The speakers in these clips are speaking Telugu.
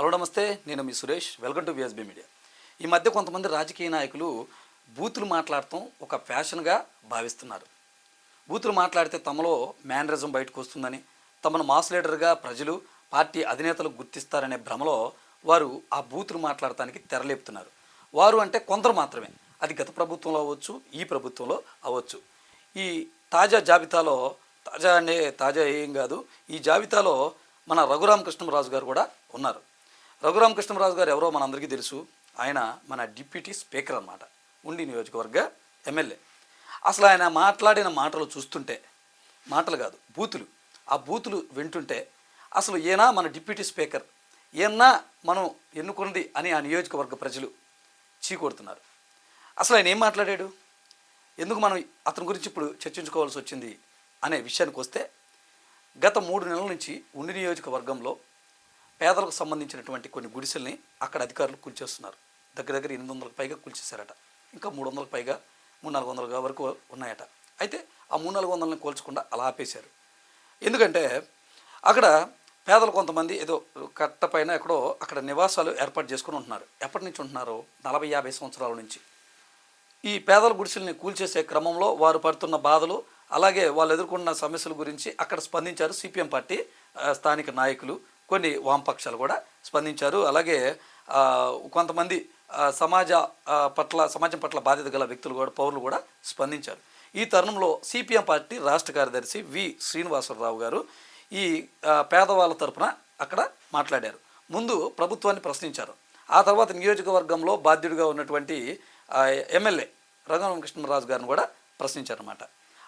హలో నమస్తే. నేను మీ Suresh. Welcome to VSB media ఈ మధ్య కొంతమంది రాజకీయ నాయకులు బూతులు మాట్లాడటం ఒక ఫ్యాషన్గా భావిస్తున్నారు. బూతులు మాట్లాడితే తమలో మేనరిజం బయటకు వస్తుందని తమను మాస్ లీడర్గా ప్రజలు పార్టీ అధినేతలు గుర్తిస్తారనే భ్రమలో వారు ఆ బూతులు మాట్లాడటానికి తెరలేపుతున్నారు. వారు అంటే కొందరు మాత్రమే. అది గత ప్రభుత్వంలో అవ్వచ్చు ఈ ప్రభుత్వంలో అవ్వచ్చు. ఈ తాజా జాబితాలో తాజా అంటే తాజా ఏం కాదు ఈ జాబితాలో మన రఘురామకృష్ణరాజు గారు కూడా ఉన్నారు. రఘురామ కృష్ణరాజు గారు ఎవరో మనందరికీ తెలుసు. ఆయన మన డిప్యూటీ స్పీకర్ అన్నమాట. ఉండి నియోజకవర్గ ఎమ్మెల్యే. అసలు ఆయన మాట్లాడిన మాటలు చూస్తుంటే మాటలు కాదు బూతులు. ఆ బూతులు వింటుంటే అసలు ఈయన మన డిప్యూటీ స్పీకర్ ఈయన మనం ఎన్నుకున్నది అని ఆ నియోజకవర్గ ప్రజలు చీకొడుతున్నారు అసలు ఆయన ఏం మాట్లాడాడు? ఎందుకు మనం అతని గురించి ఇప్పుడు చర్చించుకోవాల్సి వచ్చింది? అనే విషయానికి వస్తే గత మూడు నెలల నుంచి ఉండి నియోజకవర్గంలో పేదలకు సంబంధించినటువంటి కొన్ని గుడిసెల్ని అక్కడ అధికారులు కూల్చేస్తున్నారు. దగ్గర దగ్గర ఎనిమిది వందలకు పైగా కూల్చేశారట. ఇంకా మూడు వందలకు పైగా మూడు నాలుగు వందల వరకు ఉన్నాయట. అయితే ఆ మూడు నాలుగు వందలని కోల్చకుండా అలా ఆపేశారు. ఎందుకంటే అక్కడ పేదలు కొంతమంది ఏదో కట్ట పైన ఎక్కడో అక్కడ నివాసాలు ఏర్పాటు చేసుకుని ఉంటున్నారు. ఎప్పటి నుంచి ఉంటున్నారు? నలభై యాభై సంవత్సరాల నుంచి. ఈ పేదల గుడిసెల్ని కూల్చేసే క్రమంలో వారు పడుతున్న బాధలు అలాగే వాళ్ళు ఎదుర్కొన్న సమస్యల గురించి అక్కడ స్పందించారు సిపిఎం పార్టీ స్థానిక నాయకులు. కొన్ని వామపక్షాలు కూడా స్పందించారు. అలాగే కొంతమంది సమాజ పట్ల సమాజం పట్ల బాధ్యత గల వ్యక్తులు కూడా పౌరులు కూడా స్పందించారు. ఈ తరుణంలో సిపిఎం పార్టీ రాష్ట్ర కార్యదర్శి వి శ్రీనివాసరావు గారు ఈ పేదవాళ్ళ తరపున అక్కడ మాట్లాడారు. ముందు ప్రభుత్వాన్ని ప్రశ్నించారు. ఆ తర్వాత నియోజకవర్గంలో బాధ్యుడిగా ఉన్నటువంటి ఎమ్మెల్యే రఘురామకృష్ణరాజు గారిని కూడా ప్రశ్నించారన్నమాట.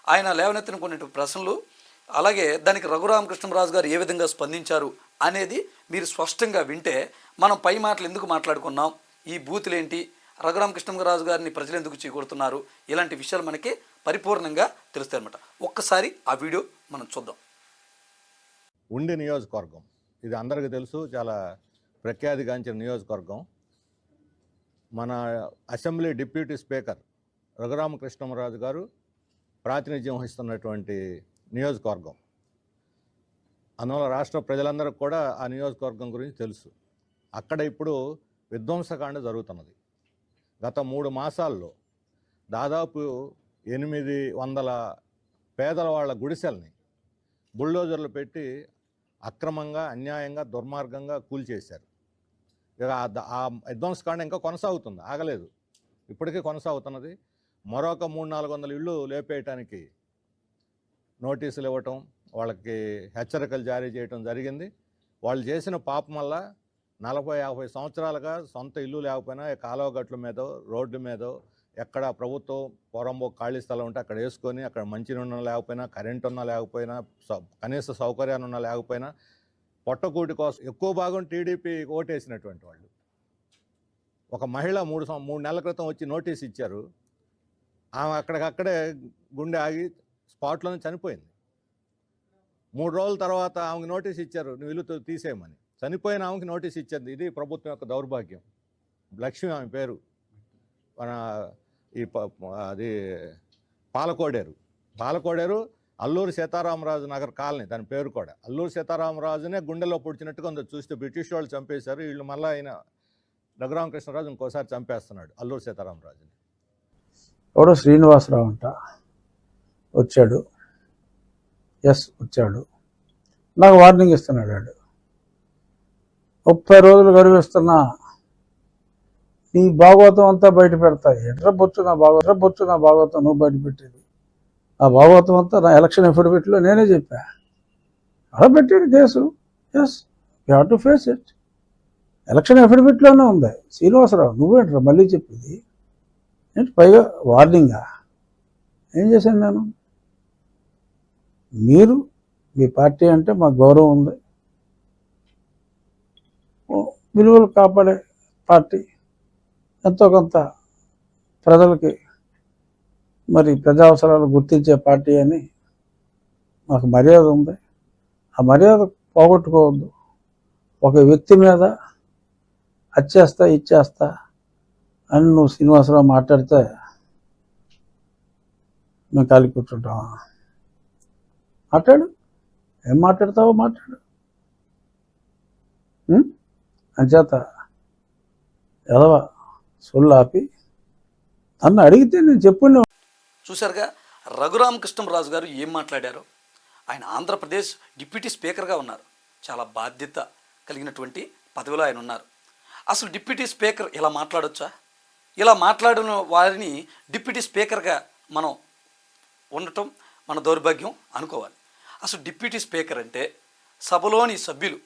ఆయన లేవనెత్తిన కొన్ని ప్రశ్నలు అలాగే దానికి రఘురామకృష్ణరాజు గారు ఏ విధంగా స్పందించారు అనేది మీరు స్పష్టంగా వింటే మనం పై మాటలు ఎందుకు మాట్లాడుకున్నాం? ఈ బూతులేంటి? రఘురామకృష్ణరాజు గారిని ప్రజలు ఎందుకు చీకొడుతున్నారు? ఇలాంటి విషయాలు మనకి పరిపూర్ణంగా తెలుస్తాయి అనమాట ఒక్కసారి ఆ వీడియో మనం చూద్దాం. ఉండి నియోజకవర్గం. ఇది అందరికీ తెలుసు చాలా ప్రఖ్యాతిగాంచిన నియోజకవర్గం. మన అసెంబ్లీ డిప్యూటీ స్పీకర్ రఘురామకృష్ణరాజు గారు ప్రాతినిధ్యం వహిస్తున్నటువంటి నియోజకవర్గం. అందువల్ల రాష్ట్ర ప్రజలందరికీ కూడా ఆ నియోజకవర్గం గురించి తెలుసు. అక్కడ ఇప్పుడు విధ్వంసకాండ జరుగుతున్నది. గత మూడు మాసాల్లో దాదాపు ఎనిమిది వందల పేదల వాళ్ళ గుడిసెల్ని బుల్డోజర్లు పెట్టి అక్రమంగా అన్యాయంగా దుర్మార్గంగా కూల్చేశారు. ఇక ఆ ఆ విధ్వంసకాండ ఇంకా కొనసాగుతుంది. ఆగలేదు. ఇప్పటికీ కొనసాగుతున్నది. మరొక మూడు నాలుగు వందల ఇళ్ళు లేపేయటానికి నోటీసులు ఇవ్వటం వాళ్ళకి హెచ్చరికలు జారీ చేయటం జరిగింది. వాళ్ళు చేసిన పాపం వల్ల నలభై యాభై సంవత్సరాలుగా సొంత ఇల్లు లేకపోయినా కాలువ గట్ల మీదో రోడ్డు మీదో ఎక్కడ ప్రభుత్వం పొరంబో ఖాళీ స్థలం ఉంటే అక్కడ వేసుకొని అక్కడ మంచినీళ్ళు లేకపోయినా కరెంట్ ఉన్నా లేకపోయినా కనీస సౌకర్యాలు ఉన్నా లేకపోయినా పొట్టకూటి కోసం ఎక్కువ భాగం టీడీపీ ఓటేసినటువంటి వాళ్ళు. ఒక మహిళ మూడు మూడు నెలల క్రితం వచ్చి నోటీస్ ఇచ్చారు. ఆమె అక్కడికక్కడే గుండె ఆగి స్పాట్లోనే చనిపోయింది. మూడు రోజుల తర్వాత ఆమెకి నోటీస్ ఇచ్చారు నువ్వు ఇల్లు తీసేయమని. చనిపోయిన ఆమెకి నోటీస్ ఇచ్చింది. ఇది ప్రభుత్వం యొక్క దౌర్భాగ్యం. లక్ష్మి ఆమె పేరు. మన ఈ ప- అది పాలకోడేరు. పాలకోడేరు అల్లూరు సీతారామరాజు నగర్ కాలనీ దాని పేరు కూడా. అల్లూరు సీతారామరాజునే గుండెలో పొడిచినట్టుగా ఉంది. చూస్తే బ్రిటిష్ వాళ్ళు చంపేశారు. వీళ్ళు మళ్ళీ ఆయన రఘురామకృష్ణరాజు ఇంకోసారి చంపేస్తున్నాడు అల్లూరు సీతారామరాజుని. ఎవడో శ్రీనివాసరావు అంట. వచ్చాడు. ఎస్ వచ్చాడు. నాకు వార్నింగ్ ఇస్తున్నాడు వాడు. ముప్పై రోజులు గడువిస్తున్నా నీ భాగవతం అంతా బయట పెడతాయి ఎట్ర బొచ్చు నా భాగవతం? ఎట్ర బొచ్చు నా భాగవతం? నువ్వు బయట పెట్టేది. ఆ భాగవతం అంతా నా ఎలక్షన్ ఎఫిడవిట్లో నేనే చెప్పా. అలా పెట్టాడు case. Yes you have to face it. Election ఎఫిడవిట్లోనే ఉంది. శ్రీనివాసరావు నువ్వేంట్రా మళ్ళీ చెప్పింది? ఏంటి పైగా వార్నింగా? ఏం చేశాను నేను? మీరు మీ పార్టీ అంటే మాకు గౌరవం ఉంది. విలువలు కాపాడే పార్టీ. ఎంతో కొంత ప్రజలకి మరి ప్రజా అవసరాలు గుర్తించే పార్టీ అని మాకు మర్యాద ఉంది. ఆ మర్యాద పోగొట్టుకోవద్దు. ఒక వ్యక్తి మీద అచ్చేస్తా ఇచ్చేస్తా అని నువ్వు శ్రీనివాసరావు మాట్లాడితే మేము కాలి కూర్చుంటామా మాట్లాడు. ఏం మాట్లాడతావో మాట్లాడు. అంచేత ఎదవ సొల్లు నన్ను అడిగితే నేను చెప్పుండే చూశారుగా రఘురామకృష్ణరాజు గారు ఏం మాట్లాడారు? ఆయన ఆంధ్రప్రదేశ్ డిప్యూటీ స్పీకర్గా ఉన్నారు. చాలా బాధ్యత కలిగినటువంటి పదవిలో ఆయన ఉన్నారు. అసలు డిప్యూటీ స్పీకర్ ఇలా మాట్లాడొచ్చా? ఇలా మాట్లాడిన వారిని డిప్యూటీ స్పీకర్గా మనం ఉండటం మన దౌర్భాగ్యం అనుకోవాలి. అసలు డిప్యూటీ స్పీకర్ అంటే సభలోని సభ్యులు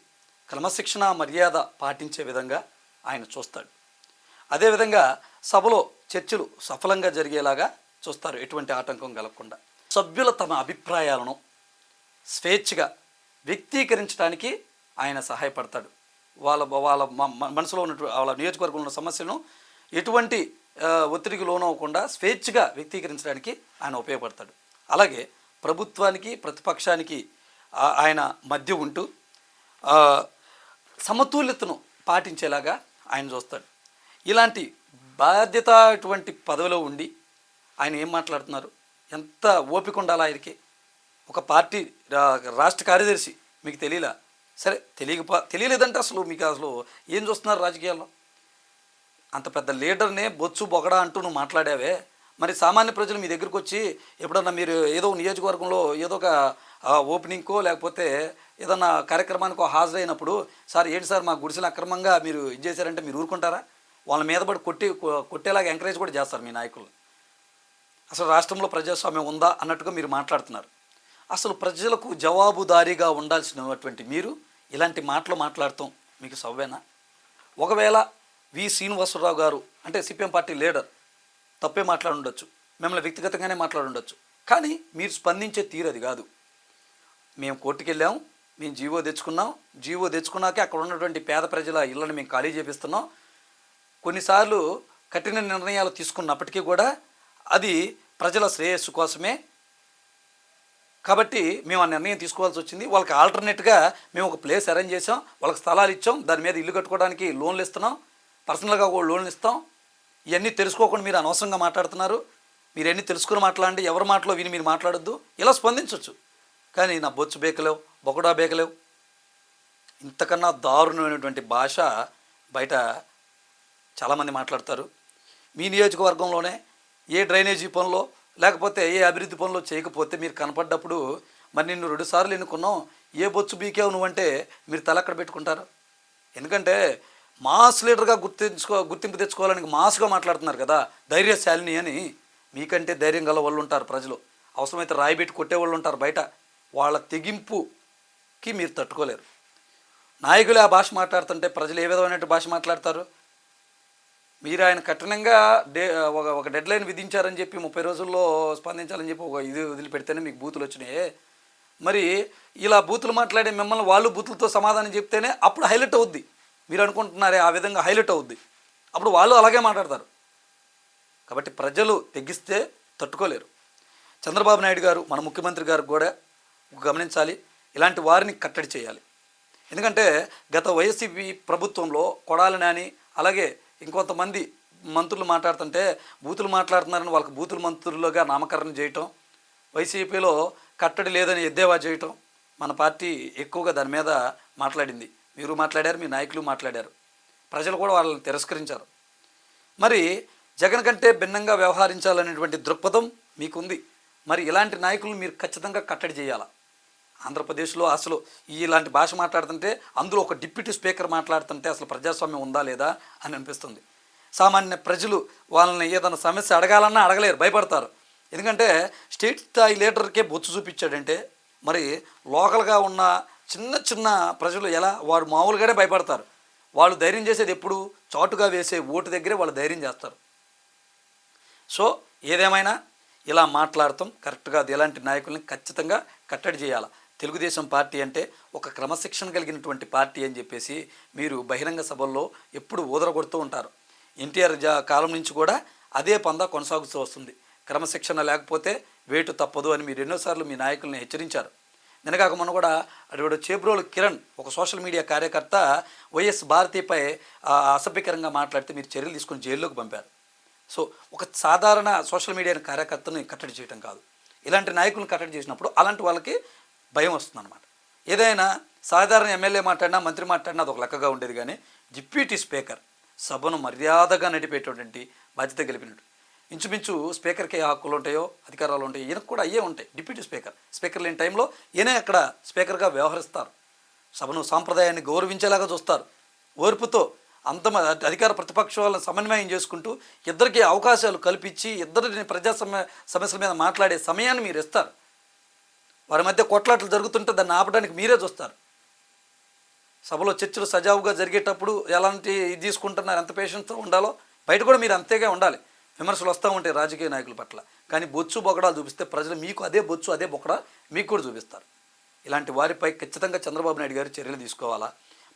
క్రమశిక్షణ మర్యాద పాటించే విధంగా ఆయన చూస్తాడు. అదేవిధంగా సభలో చర్చలు సఫలంగా జరిగేలాగా చూస్తారు ఎటువంటి ఆటంకం కలగకుండా. సభ్యుల తమ అభిప్రాయాలను స్వేచ్ఛగా వ్యక్తీకరించడానికి ఆయన సహాయపడతాడు. వాళ్ళ వాళ్ళ మనసులో ఉన్నటువంటి వాళ్ళ నియోజకవర్గంలో ఉన్న సమస్యలను ఎటువంటి ఒత్తిడికి లోనవ్వకుండా స్వేచ్ఛగా వ్యక్తీకరించడానికి ఆయన ఉపయోగపడతాడు. అలాగే ప్రభుత్వానికి ప్రతిపక్షానికి ఆయన మధ్య ఉంటూ సమతుల్యతను పాటించేలాగా ఆయన చూస్తాడు. ఇలాంటి బాధ్యత అటువంటి పదవిలో ఉండి ఆయన ఏం మాట్లాడుతున్నారు? ఎంత ఓపిక ఉండాలా ఆయనకి? ఒక పార్టీ రాష్ట్ర కార్యదర్శి మీకు తెలియలా? సరే తెలియకపో తెలియలేదంటే అసలు మీకు అసలు ఏం చూస్తున్నారు రాజకీయాల్లో? అంత పెద్ద లీడర్నే బొచ్చు బొగడా అంటూ నువ్వు మాట్లాడావే. మరి సామాన్య ప్రజలు మీ దగ్గరికి వచ్చి ఎప్పుడన్నా మీరు ఏదో నియోజకవర్గంలో ఏదో ఒక ఓపెనింగ్కో లేకపోతే ఏదన్నా కార్యక్రమానికో హాజరైనప్పుడు సార్ ఏంటి సార్ మా గుడిసెలు అక్రమంగా మీరు ఇది చేశారంటే మీరు ఊరుకుంటారా? వాళ్ళ మీద పడి కొట్టి కొట్టేలాగా ఎంకరేజ్ కూడా చేస్తారు మీ నాయకులు. అసలు రాష్ట్రంలో ప్రజాస్వామ్యం ఉందా అన్నట్టుగా మీరు మాట్లాడుతున్నారు. అసలు ప్రజలకు జవాబుదారీగా ఉండాల్సినటువంటి మీరు ఇలాంటి మాటలు మాట్లాడతాం మీకు సవ్వేనా? ఒకవేళ వి శ్రీనివాసరావు గారు అంటే సిపిఎం పార్టీ లీడర్ తప్పే మాట్లాడుండొచ్చు. మిమ్మల్ని వ్యక్తిగతంగానే మాట్లాడుండొచ్చు. కానీ మీరు స్పందించే తీరు అది కాదు. మేము కోర్టుకు వెళ్ళాం మేము జీవో తెచ్చుకున్నాం. జీవో తెచ్చుకున్నాకే అక్కడ ఉన్నటువంటి పేద ప్రజల ఇళ్ళని మేము ఖాళీ చేపిస్తున్నాం. కొన్నిసార్లు కఠిన నిర్ణయాలు తీసుకున్నప్పటికీ కూడా అది ప్రజల శ్రేయస్సు కోసమే. కాబట్టి మేము ఆ నిర్ణయం తీసుకోవాల్సి వచ్చింది. వాళ్ళకి ఆల్టర్నేట్గా మేము ఒక ప్లేస్ అరేంజ్ చేసాం వాళ్ళకి స్థలాలు ఇచ్చాం. దాని మీద ఇల్లు కట్టుకోవడానికి లోన్లు ఇస్తున్నాం. పర్సనల్గా కూడా లోన్లు ఇస్తాం. ఇవన్నీ తెలుసుకోకుండా మీరు అనవసరంగా మాట్లాడుతున్నారు. మీరు ఎన్ని తెలుసుకుని మాట్లాడండి ఎవరి మాటలో విని మీరు మాట్లాడద్దు. ఇలా స్పందించవచ్చు కానీ నా బొచ్చు బేకలేవు బొకడా బేకలేవు. ఇంతకన్నా దారుణమైనటువంటి భాష బయట చాలామంది మాట్లాడతారు. మీ నియోజకవర్గంలోనే ఏ డ్రైనేజీ పనులో లేకపోతే ఏ అభివృద్ధి పనులు చేయకపోతే మీరు కనపడ్డప్పుడు మరి నిన్ను రెండుసార్లు ఎన్నుకున్నాం ఏ బొచ్చు బీకేవు నువ్వంటే మీరు తల అక్కడ పెట్టుకుంటారు? ఎందుకంటే మాస్ లీడర్గా గుర్తించుకో గుర్తింపు తెచ్చుకోవాలని మాస్గా మాట్లాడుతున్నారు కదా ధైర్యశాలిని అని. మీకంటే ధైర్యం గల వాళ్ళు ఉంటారు ప్రజలు. అవసరమైతే రాయిబెట్టి కొట్టే వాళ్ళు ఉంటారు బయట. వాళ్ళ తెగింపుకి మీరు తట్టుకోలేరు. నాయకులు ఆ భాష మాట్లాడుతుంటే ప్రజలు ఏ విధమైన భాష మాట్లాడతారు? మీరు ఆయన కఠినంగా డే ఒక ఒక డెడ్ లైన్ విధించారని చెప్పి ముప్పై రోజుల్లో స్పందించాలని చెప్పి ఒక ఇది వదిలిపెడితేనే మీకు బూతులు వచ్చినాయి. మరి ఇలా బూతులు మాట్లాడే మిమ్మల్ని వాళ్ళు బూతులతో సమాధానం చెప్తేనే అప్పుడు హైలైట్ అవుద్ది. మీరు అనుకుంటున్నారే ఆ విధంగా హైలైట్ అవుద్ది. అప్పుడు వాళ్ళు అలాగే మాట్లాడతారు. కాబట్టి ప్రజలు తెగిస్తే తట్టుకోలేరు. చంద్రబాబు నాయుడు గారు మన ముఖ్యమంత్రి గారు కూడా గమనించాలి. ఇలాంటి వారిని కట్టడి చేయాలి. ఎందుకంటే గత వైఎస్సీపీ ప్రభుత్వంలో కొడాలి నాని అలాగే ఇంకొంతమంది మంత్రులు మాట్లాడుతుంటే బూతులు మాట్లాడుతున్నారని వాళ్ళకి బూతులు మంత్రులుగా నామకరణం చేయటం వైసీపీలో కట్టడి లేదని ఎద్దేవా చేయటం మన పార్టీ ఎక్కువగా దాని మీద మాట్లాడింది. మీరు మాట్లాడారు మీ నాయకులు మాట్లాడారు. ప్రజలు కూడా వాళ్ళని తిరస్కరించారు. మరి జగన్ కంటే భిన్నంగా వ్యవహరించాలనేటువంటి దృక్పథం మీకుంది. మరి ఇలాంటి నాయకులు మీరు ఖచ్చితంగా కట్టడి చేయాలా? ఆంధ్రప్రదేశ్లో అసలు ఇలాంటి భాష మాట్లాడుతుంటే అందులో ఒక డిప్యూటీ స్పీకర్ మాట్లాడుతుంటే అసలు ప్రజాస్వామ్యం ఉందా లేదా అని అనిపిస్తుంది. సామాన్య ప్రజలు వాళ్ళని ఏదైనా సమస్య అడగాలన్నా అడగలేరు భయపడతారు. ఎందుకంటే స్టేట్ స్థాయి లీడర్కే బొచ్చు చూపించాడంటే మరి లోకల్గా ఉన్న చిన్న చిన్న ప్రజలు ఎలా వారు మామూలుగానే భయపడతారు. వాళ్ళు ధైర్యం చేసేది ఎప్పుడు? చాటుగా వేసే ఓటు దగ్గరే వాళ్ళు ధైర్యం చేస్తారు. సో ఏదేమైనా ఇలా మాట్లాడటం కరెక్ట్గా అది ఎలాంటి నాయకుల్ని ఖచ్చితంగా కట్టడి చేయాలి? తెలుగుదేశం పార్టీ అంటే ఒక క్రమశిక్షణ కలిగినటువంటి పార్టీ అని చెప్పేసి మీరు బహిరంగ సభల్లో ఎప్పుడు ఊదరగొడుతూ ఉంటారు. ఎన్టీఆర్ జా కాలం నుంచి కూడా అదే పందా కొనసాగుతూ వస్తుంది. క్రమశిక్షణ లేకపోతే వేటు తప్పదు అని మీరు ఎన్నోసార్లు మీ నాయకుల్ని హెచ్చరించారు. నినగాక మొన్న కూడా అటువంటి చేబ్రోలు కిరణ్ ఒక సోషల్ మీడియా కార్యకర్త వైఎస్ భారతిపై అసభ్యకరంగా మాట్లాడితే మీరు చర్యలు తీసుకొని జైల్లోకి పంపారు. సో ఒక సాధారణ సోషల్ మీడియా కార్యకర్తను కట్టడి చేయటం కాదు. ఇలాంటి నాయకులను కట్టడి చేసినప్పుడు అలాంటి వాళ్ళకి భయం వస్తుందన్నమాట. ఏదైనా సాధారణ ఎమ్మెల్యే మాట్లాడినా మంత్రి మాట్లాడినా అది ఒక లెక్కగా ఉండేది కానీ డిప్యూటీ స్పీకర్ సభను మర్యాదగా నడిపేటటువంటి బాధ్యత గెలిపినట్టు. ఇంచుమించు స్పీకర్కి ఏ హక్కులు ఉంటాయో అధికారాలు ఉంటాయో ఈయనకు కూడా అయ్యే ఉంటాయి. Deputy speaker. స్పీకర్ లేని టైంలో ఈయనే అక్కడ స్పీకర్గా వ్యవహరిస్తారు. సభను సాంప్రదాయాన్ని గౌరవించేలాగా చూస్తారు. ఓర్పుతో అంత అధికార ప్రతిపక్షాలను సమన్వయం చేసుకుంటూ ఇద్దరికి అవకాశాలు కల్పించి ఇద్దరిని ప్రజా సమ సమస్యల మీద మాట్లాడే సమయాన్ని మీరు ఇస్తారు. వారి మధ్య కొట్లాట్లు జరుగుతుంటే దాన్ని ఆపడానికి మీరే చూస్తారు. సభలో చర్చలు సజావుగా జరిగేటప్పుడు ఎలాంటి ఇది తీసుకుంటున్నారు ఎంత పేషెన్స్తో ఉండాలో బయట కూడా మీరు అంతేగా ఉండాలి. విమర్శలు వస్తూ ఉంటాయి రాజకీయ నాయకుల పట్ల. కానీ బొచ్చు బొకడాలు చూపిస్తే ప్రజలు మీకు అదే బొచ్చు అదే బొకడా మీకు కూడా చూపిస్తారు. ఇలాంటి వారిపై ఖచ్చితంగా చంద్రబాబు నాయుడు గారు చర్యలు తీసుకోవాలా?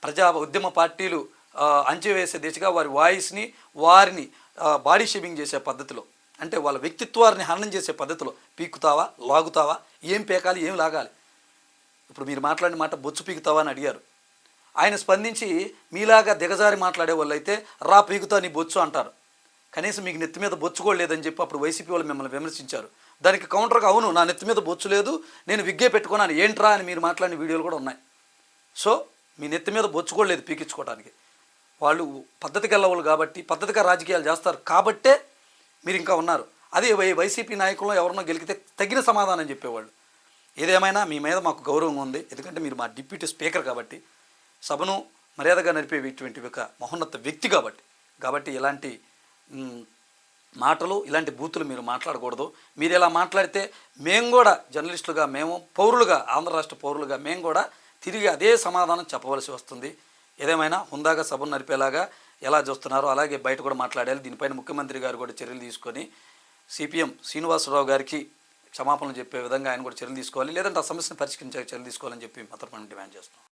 ప్రజా ఉద్యమ పార్టీలు ఆ, అంచివేసే దిశగా వారి వాయిస్ని వారిని బాడీ షేమింగ్ చేసే పద్ధతిలో అంటే వాళ్ళ వ్యక్తిత్వాన్ని హననం చేసే పద్ధతిలో పీకుతావా లాగుతావా ఏం పీకాలి ఏం లాగాలి? ఇప్పుడు మీరు మాట్లాడిన మాట బొచ్చు పీకుతావా అని అడిగారు. ఆయన స్పందించి మీలాగా దిగజారి మాట్లాడే వాళ్ళు అయితే రా పీకుతా నీ బొచ్చు అంటారు. కనీసం మీకు నెత్తి మీద బొచ్చు కూడా లేదని చెప్పి అప్పుడు వైసీపీ వాళ్ళు మిమ్మల్ని విమర్శించారు. దానికి కౌంటర్గా అవును నా నెత్తి మీద బొచ్చు లేదు నేను విగ్గే పెట్టుకున్నాను ఏంట్రా అని మీరు మాట్లాడిన వీడియోలు కూడా ఉన్నాయి. సో మీ నెత్తి మీద బొచ్చు కూడా లేదు పీకించుకోవడానికి వాళ్ళు పద్ధతికి వెళ్ళవాళ్ళు కాబట్టి పద్ధతిగా రాజకీయాలు చేస్తారు కాబట్టే మీరు ఇంకా ఉన్నారు. అదే వై వైసీపీ నాయకులను ఎవరినో గెలికితే తగిన సమాధానం చెప్పేవాళ్ళు. ఏదేమైనా మీ మీద మాకు గౌరవం ఉంది ఎందుకంటే మీరు మా డిప్యూటీ స్పీకర్ కాబట్టి సభను మర్యాదగా నడిపే ఇటువంటి ఒక మహోన్నత వ్యక్తి కాబట్టి. కాబట్టి ఇలాంటి మాటలు ఇలాంటి బూతులు మీరు మాట్లాడకూడదు. మీరు ఇలా మాట్లాడితే మేము కూడా జర్నలిస్టులుగా మేము పౌరులుగా ఆంధ్ర రాష్ట్ర పౌరులుగా మేము కూడా తిరిగి అదే సమాధానం చెప్పవలసి వస్తుంది. ఏదేమైనా హుందాగా సభను నడిపేలాగా ఎలా చూస్తున్నారో అలాగే బయట కూడా మాట్లాడాలి. దీనిపైన ముఖ్యమంత్రి గారు కూడా చర్యలు తీసుకొని సిపిఎం శ్రీనివాసరావు గారికి క్షమాపణలు చెప్పే విధంగా ఆయన కూడా చర్యలు తీసుకోవాలి. లేదంటే ఆ సమస్యను పరిష్కరించే చర్యలు తీసుకోవాలని చెప్పి మాత్రం మనం డిమాండ్ చేస్తున్నాం.